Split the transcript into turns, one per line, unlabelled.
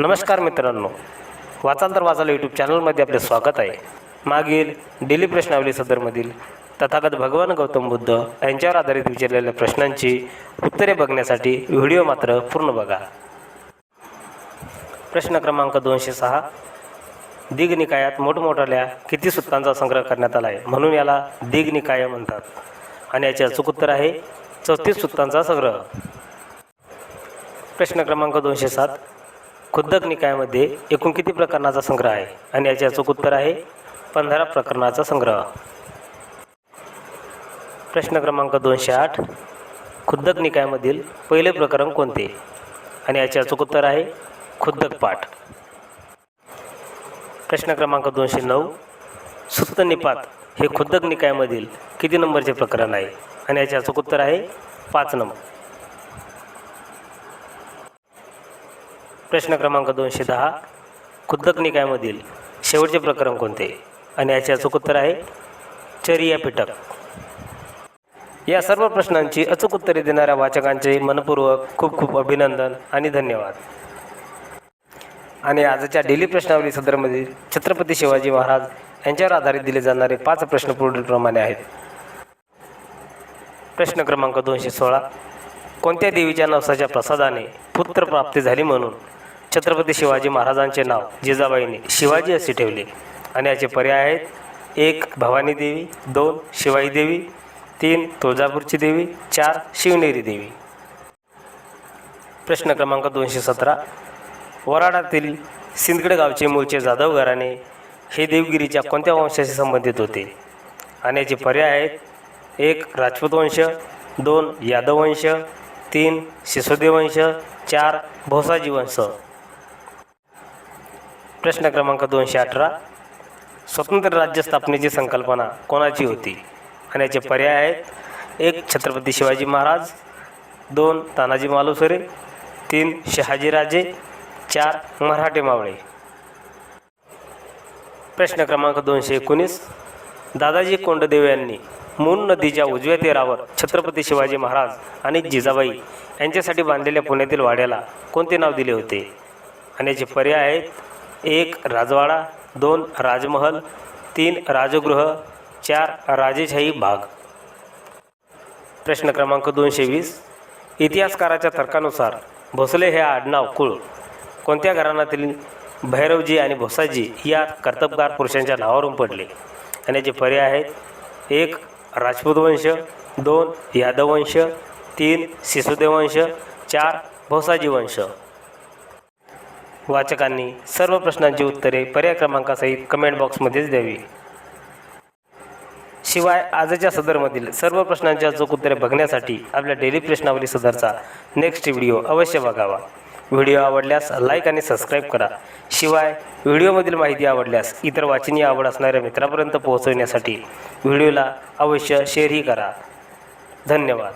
नमस्कार मित्रांनो. वाचाल तर वाचाल यूट्यूब चॅनलमध्ये आपले स्वागत आहे. मागील डेली प्रश्नावली सदरमधील तथागत भगवान गौतम बुद्ध यांच्यावर आधारित विचारलेल्या प्रश्नांची उत्तरे बघण्यासाठी व्हिडिओ मात्र पूर्ण बघा. प्रश्न क्रमांक दोनशे सहा. दिग्निकायात मोठमोठ्या किती सूत्रांचा संग्रह करण्यात आला आहे म्हणून याला दिग्निकाय म्हणतात. आणि याचे अचूक उत्तर आहे चौतीस सूत्रांचा संग्रह. प्रश्न क्रमांक दोनशे सात. खुद्दक निकायामध्ये एकूण किती प्रकरणाचा संग्रह आहे? आणि याचे अचूक उत्तर आहे पंधरा प्रकरणाचा संग्रह. प्रश्न क्रमांक दोनशे आठ. खुद्दक निकायामधील पहिले प्रकरण कोणते? आणि याचे अचूक उत्तर आहे खुद्दक पाठ. प्रश्न क्रमांक दोनशे नऊ. सुप्त निपात हे खुद्दक निकायामधील किती नंबरचे प्रकरण आहे? आणि याचे अचूक उत्तर आहे पाच नंबर. प्रश्न क्रमांक दोनशे दहा. खुद्दक निकायमधील शेवटचे प्रकरण कोणते? आणि याचे अचूक उत्तर आहे चरिया पिटक. या सर्व प्रश्नांची अचूक उत्तरे देणाऱ्या वाचकांचे मनपूर्वक खूप खूप अभिनंदन आणि धन्यवाद. आणि आजच्या डेली प्रश्नावली सदरमध्ये छत्रपती शिवाजी महाराज यांच्यावर आधारित दिले जाणारे पाच प्रश्न पुढीलप्रमाणे आहेत. प्रश्न क्रमांक दोनशे सोळा. कोणत्या देवीच्या नवसाच्या प्रसादाने पुत्रप्राप्ती झाली म्हणून छत्रपती शिवाजी महाराजांचे नाव जिजाबाईने शिवाजी असे ठेवले. आणि याचे पर्याय आहेत एक भवानी देवी दोन शिवाई देवी तीन तुळजापूरची देवी चार शिवनेरी देवी. प्रश्न क्रमांक दोनशे सतरा. वराडातील सिंदगड गावचे मूळचे जाधव घराणे हे देवगिरीच्या कोणत्या वंशाशी संबंधित होते? आणि याचे पर्याय आहेत एक राजपूत वंश दोन यादव वंश तीन सिसोदे वंश चार भोसाजी वंश. प्रश्न क्रमांक दोनशे अठरा. स्वतंत्र राज्य स्थापनेची संकल्पना कोणाची होती? आणि याचे पर्याय आहेत. एक छत्रपती शिवाजी महाराज. दोन तानाजी मालुसरे. तीन शहाजीराजे चार मराठे मावळे. प्रश्न क्रमांक दोनशे एकोणीस. दादाजी कोंडदेव यांनी मून नदीच्या उजव्या तीरावर छत्रपती शिवाजी महाराज आणि जिजाबाई यांच्यासाठी बांधलेल्या पुण्यातील वाड्याला कोणते नाव दिले होते? आणि याचे पर्याय आहेत. एक राजवाडा दोन राजमहल तीन राजगृह चार राजेशाही भाग प्रश्न क्रमांक दोनशे वीस. इतिहासकाराच्या तर्कानुसार भोसले हे आडनाव कुळ. कोणत्या घराण्यातील भैरवजी आणि भोसाजी या कर्तबगार पुरुषांच्या नावावरून पडले? आणि याचे पर्याय आहेत. एक राजपूत वंश. दोन यादव वंश. तीन सिसोदे वंश. चार भोसाजी वंश. वाचकांनी सर्व प्रश्नांची उत्तरे पर्याय क्रमांकासहित कमेंट बॉक्समध्येच द्यावी. शिवाय आजच्या सदरमधील सर्व प्रश्नांची अचूक उत्तरे बघण्यासाठी आपल्या डेली प्रश्नावली सदरचा नेक्स्ट व्हिडिओ अवश्य बघावा. व्हिडिओ आवडल्यास लाईक आणि सबस्क्राईब करा. शिवाय व्हिडिओमधील माहिती आवडल्यास इतर वाचनीय आवड असणाऱ्या मित्रापर्यंत पोहोचवण्यासाठी व्हिडिओला अवश्य शेअरही करा. धन्यवाद.